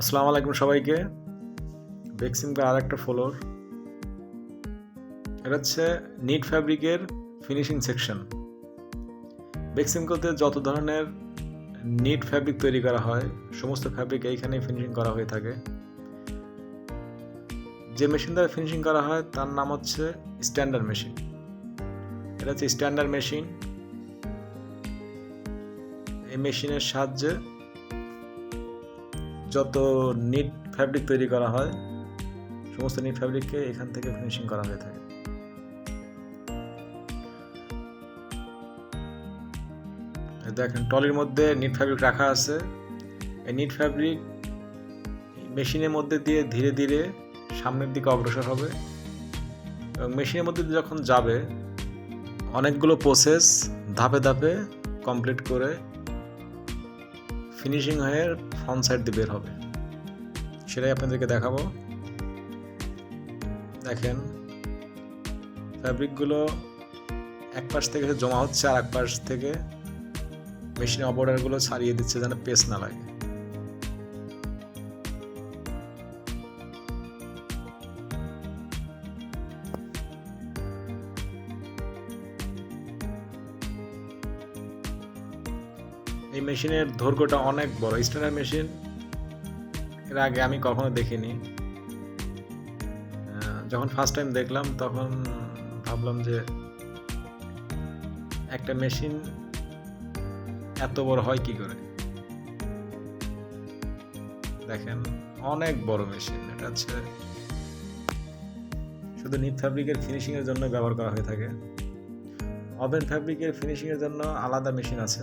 আসসালামু আলাইকুম সবাইকে। বেক্সিমকার আর একটা ফ্লোর এটা হচ্ছে নিট ফ্যাব্রিকের ফিনিশিং সেকশন বেক্সিমকোতে যত ধরনের নিট ফ্যাব্রিক তৈরি করা হয়, সমস্ত ফ্যাব্রিক এইখানেই ফিনিশিং করা হয়ে থাকে। যে মেশিন দ্বারা ফিনিশিং করা হয়, তার নাম হচ্ছে স্ট্যান্ডার্ড মেশিন এটা হচ্ছে স্ট্যান্ডার্ড মেশিন এই মেশিনের সাহায্যে যত নিট ফ্যাব্রিক তৈরি করা হয়, সমস্ত নিট ফ্যাব্রিককে এখান থেকে ফিনিশিং করা হয়ে থাকে। দেখেন টলির মধ্যে নিট ফ্যাব্রিক রাখা আছে। এই নিট ফ্যাব্রিক মেশিনের মধ্যে দিয়ে ধীরে ধীরে সামনের দিকে অগ্রসর হবে এবং মেশিনের মধ্যে যখন যাবে, অনেকগুলো প্রসেস ধাপে ধাপে কমপ্লিট করে ফিনিশিং হয়ে ফ্রন্ট সাইড দিয়ে বের হবে। সেটাই আপনাদেরকে দেখাবো। দেখেন ফ্যাব্রিকগুলো এক পাশ থেকে জমা হচ্ছে আর এক পাশ থেকে মেশিনে অবর্ডারগুলো ছাড়িয়ে দিচ্ছে যেন পেস না লাগে। এই মেশিনের দৈর্ঘ্যটা অনেক বড় স্ট্যান্ডার্ড মেশিন এর আগে আমি কখনো দেখিনি। যখন ফার্স্ট টাইম দেখলাম, তখন ভাবলাম যে একটা মেশিন এত বড় হয় কি করে? দেখেন, অনেক বড় মেশিন এটা হচ্ছে শুধু নিট ফ্যাব্রিকের ফিনিশিংয়ের জন্য ব্যবহার করা হয়ে থাকে। ওভেন ফ্যাব্রিকের ফিনিশিংয়ের জন্য আলাদা মেশিন আছে।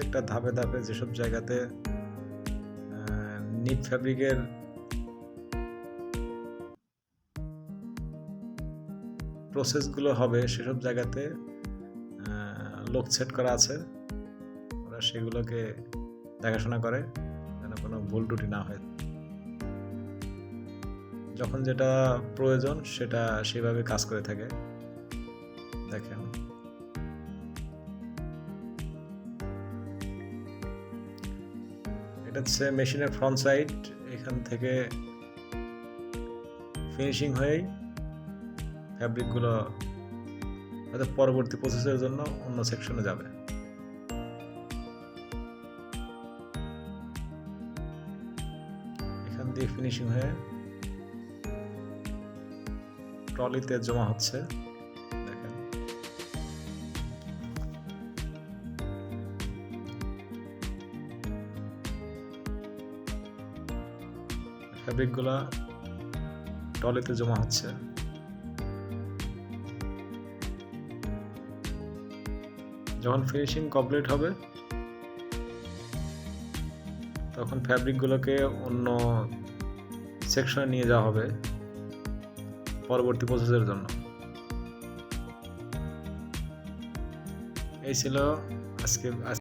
প্রত্যেকটা ধাপে ধাপে যেসব জায়গাতে নিট ফ্যাব্রিকের প্রসেসগুলো হবে, সেসব জায়গাতে লোক সেট করা আছে। ওরা সেগুলোকে দেখাশোনা করে, যেন কোনো ভুল ত্রুটি না হয়। যখন যেটা প্রয়োজন, সেটা সেভাবে কাজ করে থাকে। দেখেন। এটা হচ্ছে মেশিনের ফ্রন্ট সাইড এখান থেকে ফিনিশিং হয়েই ফ্যাব্রিকগুলো হয়তো পরবর্তী প্রসেসের জন্য অন্য সেকশনে যাবে। এখান দিয়ে ফিনিশিং হয়ে ট্রলিতে জমা হচ্ছে। ফ্যাব্রিকগুলো ট্রলিতে জমা হচ্ছে। যখন ফিনিশিং কমপ্লিট হবে, তখন ফ্যাব্রিকগুলোকে অন্য সেকশনে নিয়ে যাওয়া হবে পরবর্তী প্রসেসের জন্য। এই ছিল আজকে আজ